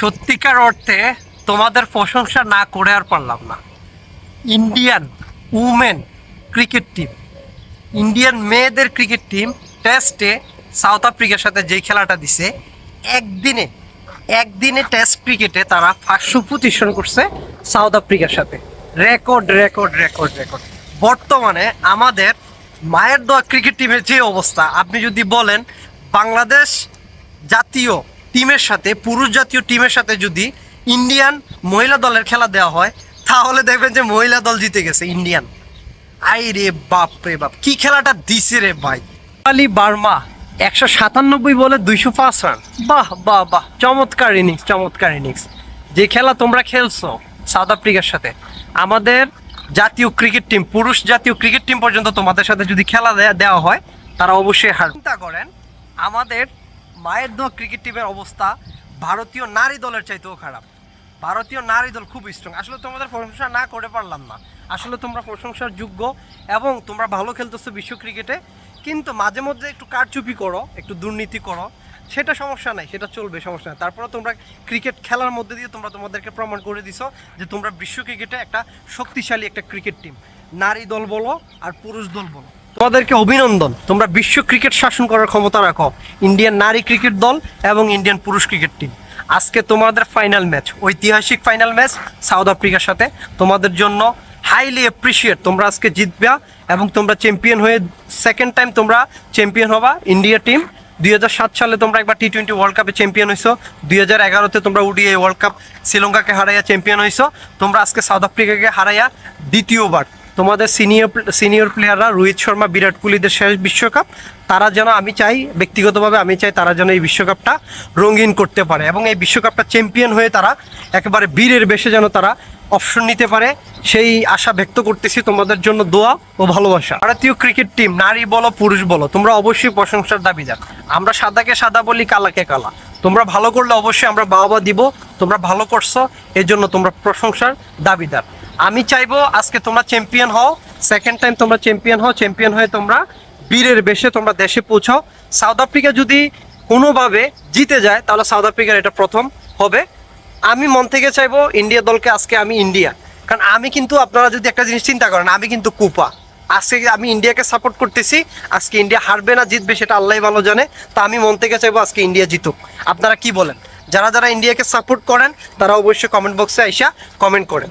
সত্যিকার অর্থে তোমাদের প্রশংসা না করে আর পারলাম না। Indian women cricket team Indian মেয়েদের ক্রিকেট টিম টেস্টে সাউথ আফ্রিকার সাথে যেই খেলাটা দিছে, একদিনে একদিনে টেস্ট ক্রিকেটে তারা পাঁচশো প্রতিষ্ঠান করছে সাউথ আফ্রিকার সাথে। রেকর্ড রেকর্ড রেকর্ড রেকর্ড বর্তমানে আমাদের মায়ের দোয়া ক্রিকেট টিমের যে অবস্থা, আপনি যদি বলেন বাংলাদেশ জাতীয় টিমের সাথে, পুরুষ জাতীয় টিমের সাথে যদি ইন্ডিয়ান মহিলা দলের খেলা দেওয়া হয়, তাহলে দেখবেন যে মহিলা দল জিতে গেছে, ইন্ডিয়ান। আই রে বাপ রে বাপ, কি খেলাটা দিছে রে ভাই। আলি বার্মা, একশো সাতানব্বই বলে দুইশো পাঁচ রান। বাহ বাহ বাহ, চমৎকার ইনিংস চমৎকার ইনিংস যে খেলা তোমরা খেলছো সাউথ আফ্রিকার সাথে, আমাদের জাতীয় ক্রিকেট টিম, পুরুষ জাতীয় ক্রিকেট টিম পর্যন্ত তোমাদের সাথে যদি খেলা দেওয়া হয়, তারা অবশ্যই হার চিন্তা করেন, আমাদের মায়ের দোয়া ক্রিকেট টিমের অবস্থা ভারতীয় নারী দলের চাইতেও খারাপ। ভারতীয় নারী দল খুব স্ট্রং আসলে তোমাদের প্রশংসা না করে পারলাম না। আসলে তোমরা প্রশংসার যোগ্য এবং তোমরা ভালো খেলতেছো বিশ্ব ক্রিকেটে কিন্তু মাঝে মধ্যে একটু কারচুপি করো, একটু দুর্নীতি করো, সেটা সমস্যা নাই, সেটা চলবে, সমস্যা নাই। তারপরে তোমরা ক্রিকেট খেলার মধ্যে দিয়ে তোমরা তোমাদেরকে প্রমাণ করে দিছো যে তোমরা বিশ্ব ক্রিকেটে একটা শক্তিশালী একটা ক্রিকেট টিম নারী দল বলো আর পুরুষ দল বলো। তোমাদেরকে অভিনন্দন। তোমরা বিশ্ব ক্রিকেট শাসন করার ক্ষমতা রাখো। ইন্ডিয়ান নারী ক্রিকেট দল এবং ইন্ডিয়ান পুরুষ ক্রিকেট টিম। আজকে তোমাদের ফাইনাল ম্যাচ ঐতিহাসিক ফাইনাল ম্যাচ সাউথ আফ্রিকার সাথে। তোমাদের জন্য হাইলি অ্যাপ্রিসিয়েট তোমরা আজকে জিতবা এবং তোমরা চ্যাম্পিয়ন হয়ে সেকেন্ড টাইম তোমরা চ্যাম্পিয়ন হবা ইন্ডিয়া টিম দুই হাজার সাত সালে তোমরা একবার টি টোয়েন্টি ওয়ার্ল্ড কাপে চ্যাম্পিয়ন হয়েছো দুই হাজার এগারোতে তোমরা উডিআই ওয়ার্ল্ড কাপ শ্রীলঙ্কাকে হারাইয়া চ্যাম্পিয়ন হয়েছো তোমরা আজকে সাউথ আফ্রিকাকে হারাইয়া দ্বিতীয়বার তোমাদের সিনিয়র সিনিয়র প্লেয়াররা রোহিত শর্মা, বিরাট কোহলিদের শেষ বিশ্বকাপ, তারা যেন আমি চাই, ব্যক্তিগতভাবে আমি চাই তারা যেন এই বিশ্বকাপটা রঙিন করতে পারে এবং এই বিশ্বকাপটা চ্যাম্পিয়ন হয়ে তারা একেবারে বীরের বেশে যেন তারা অপশন নিতে পারে, সেই আশা ব্যক্ত করতেছি। তোমাদের জন্য দোয়া ও ভালোবাসা। ভারতীয় ক্রিকেট টিম নারী বলো, পুরুষ বলো, তোমরা অবশ্যই প্রশংসার দাবি দাবিদার আমরা সাদাকে সাদা বলি, কালাকে কালা। তোমরা ভালো করলে অবশ্যই আমরা বাবা দিব। তোমরা ভালো করছ এর জন্য তোমরা প্রশংসার দাবিদার। আমি চাইব আজকে তোমরা চ্যাম্পিয়ন হও সেকেন্ড টাইম তোমরা চ্যাম্পিয়ন হও চ্যাম্পিয়ন হয়ে তোমরা বীরের বেশে তোমরা দেশে পৌঁছাও। সাউথ আফ্রিকা যদি কোনোভাবে জিতে যায়, তাহলে সাউথ আফ্রিকার এটা প্রথম হবে। আমি মন থেকে চাইব ইন্ডিয়া দলকে আজকে আমি ইন্ডিয়া। কারণ আমি কিন্তু আপনারা যদি একটা জিনিস চিন্তা করেন, আমি কিন্তু কুপা। আজকে আমি ইন্ডিয়াকে সাপোর্ট করতেছি, আজকে ইন্ডিয়া হারবে না, জিতবে, সেটা আল্লাহ ভালো জানে। তা আমি মন থেকে চাইব আজকে ইন্ডিয়া জিতুক। আপনারা কি বলেন? যারা যারা ইন্ডিয়াকে সাপোর্ট করেন তারা অবশ্যই কমেন্ট বক্সে আইসা কমেন্ট করেন।